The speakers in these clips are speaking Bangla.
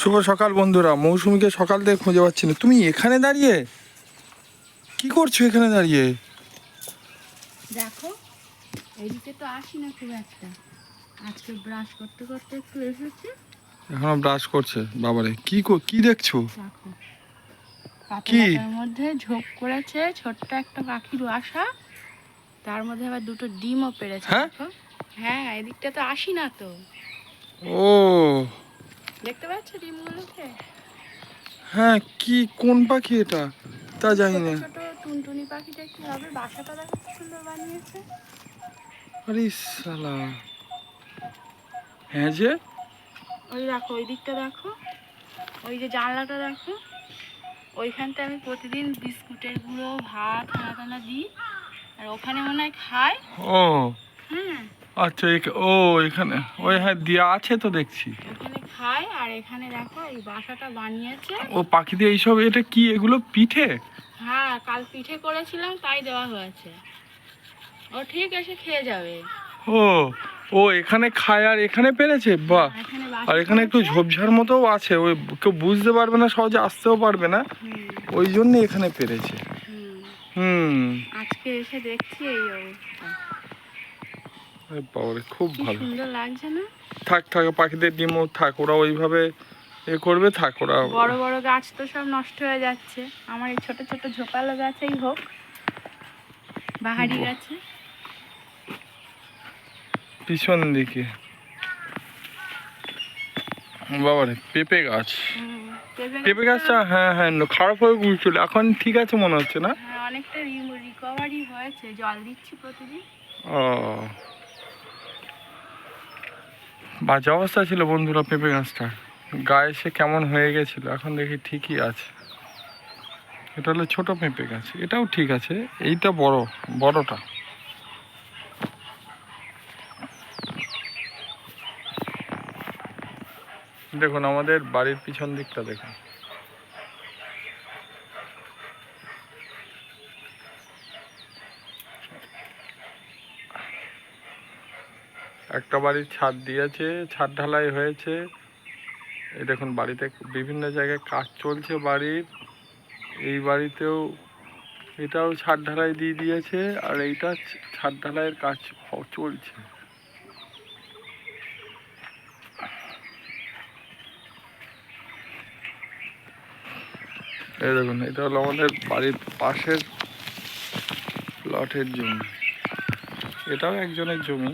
শুভ সকাল বন্ধুরা মৌসুমীকে সকাল থেকে খুঁজে পাচ্ছি না। তুমি এখানে দাঁড়িয়ে? কি করছ এখানে দাঁড়িয়ে? দেখো এদিকে তো আসি না খুব একটা। আজকে ব্রাশ করতে করতে একটু এসেছি। এখনও ব্রাশ করছে বাবারে কি কি দেখছ? দেখো কি? মধ্যে ঝোপ করেছে ছোট্ট একটা পাখির বাসা। তার মধ্যে আবার দুটো ডিমও পেরেছে হ্যাঁ? হ্যাঁ এদিকটা তো আসি না তো। ও দেখতে পাচ্ছ ডিমগুলোকে হ্যাঁ কি কোন পাখি এটা? তা জানি না। ছোট টুনটুনি পাখিটা কি হবে? বাসাটা দেখো সুন্দর বানিয়েছে। আরে সালা হ্যাঁ যে? ওই দেখো ওই দিকটা দেখো। ওই যে জানলাটা দেখো। ওইখানটা আমি প্রতিদিন বিস্কুটের গুঁড়ো ভাত টানা দিই। আর ওখানে মনে হয় খাই। ও। হ্যাঁ আচ্ছা ও এখানে। ওই হ্যাঁ দেওয়া আছে তো দেখছি। ওখানে খাই আর এখানে দেখো এই বাসাটা বানিয়েছে। ও পাখিদের এইসব এটা কি এগুলো পিঠে? হ্যাঁ কাল পিঠে করেছিলাম তাই দেওয়া হয়েছে। ও ঠিক এসে খেয়ে যাবে। ও ও এখানে খায় আর এখানে পেরেছে? বাহ। আর এখানে বাসা আর এখানে একটু ঝোপঝাড় মতোও আছে ওই কেউ বুঝতে পারবে না সহজে আসতেও পারবে না। ওই জন্য এখানে পেরেছে। হুম। আজকে এসে দেখছি এই অবস্থা। বাবারে খুব ভালো। সুন্দর লাগছে না? থাক থাক পাখিদের ডিমও থাক ওরা ওইভাবে এ করবে থাক ওরা বড় বড় গাছ তো সব নষ্ট হয়ে যাচ্ছে। আমার এই ছোট ছোট ঝোপালো গাছেই হোক বাহারি গাছে। পিছন দিকে। বাবারে পেঁপে গাছ। পেঁপে গাছটা- হ্যাঁ হ্যাঁ খারাপ হয়ে গিয়েছিল এখন ঠিক আছে মনে হচ্ছে না? হ্যাঁ অনেকটা রিকভারি হয়েছে জল দিচ্ছি প্রতিদিন। ও বাজে অবস্থা ছিল বন্ধুরা পেঁপে গাছটা। গায়ে সে কেমন হয়ে গেছিল, এখন দেখি ঠিকই আছে। এটা হলো ছোটো পেঁপে গাছ, এটাও ঠিক আছে, এইটা বড়, বড়টা। দেখুন, আমাদের বাড়ির পিছন দিকটা দেখুন। একটা বাড়ির ছাদ দিয়েছে, ছাদ ঢালাই হয়েছে। এই দেখুন, বাড়িতে বিভিন্ন জায়গায় কাজ চলছে বাড়ির। এই বাড়িতেও এটাও ছাদ ঢালাই দিয়ে দিয়েছে, আর এইটা ছাদ ঢালাইয়ের কাজ চলছে। এই দেখুন, এটা হলো আমাদের বাড়ির পাশের প্লটের জমি। এটাও একজনের জমি।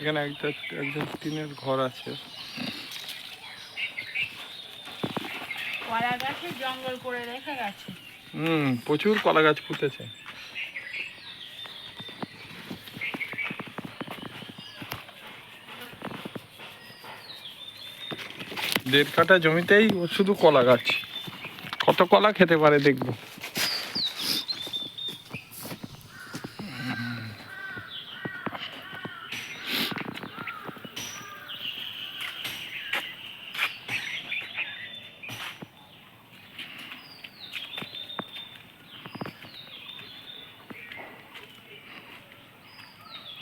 এখানে একটা একজন টিনের ঘর আছে। কলা গাছে জঙ্গল করে রেখে গেছে। হুম প্রচুর কলা গাছ পুঁতেছে। দেড় কাঠা জমিতেই শুধু কলা গাছ কত কলা খেতে পারে দেখব।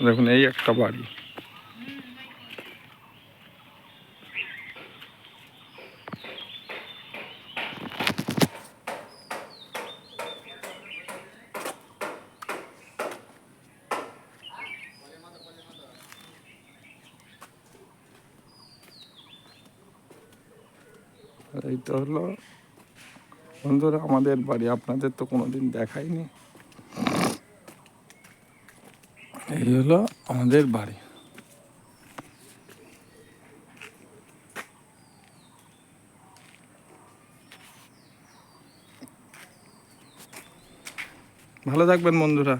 দেখুন এই একটা বাড়ি। এই তো হলো। বন্ধুরা আমাদের বাড়ি আপনাদের তো কোনোদিন দেখাইনি। এই হলো আমাদের বাড়ি। ভালো থাকবেন বন্ধুরা।